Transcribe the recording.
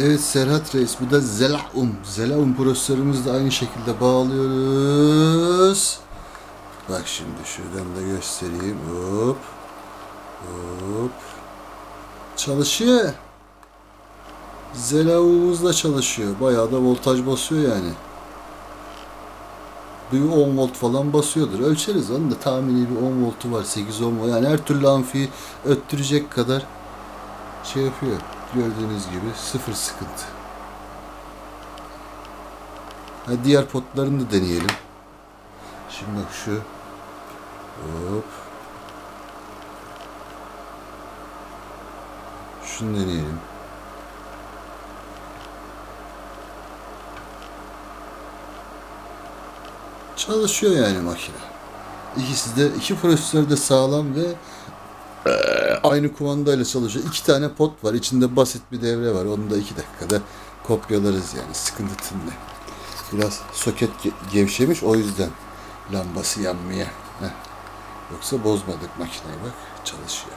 Evet Serhat Reis bu da Zelaum. Zelaum prosesörümüzü de aynı şekilde bağlıyoruz. Bak şimdi şuradan da göstereyim. Hop. Hop. Çalışıyor. Zelaum'umuz da çalışıyor. Bayağı da voltaj basıyor yani. Bir 10 volt falan basıyordur. Ölçeriz onu da tahmini bir 10 voltu var. 8-10 volt. Yani her türlü amfiyi öttürecek kadar şey yapıyor. Gördüğünüz gibi sıfır sıkıntı. Ha, diğer potlarını da deneyelim. Şimdi bak şu. Hop. Şunu deneyelim. Çalışıyor yani makine. İkisi de iki prosesör de sağlam ve aynı kumandayla çalışıyor. İki tane pot var. İçinde basit bir devre var. Onu da iki dakikada kopyalarız yani. Sıkıntı tınlı. Biraz soket ge- gevşemiş o yüzden lambası yanmaya. Heh. Yoksa bozmadık makineyi bak çalışıyor.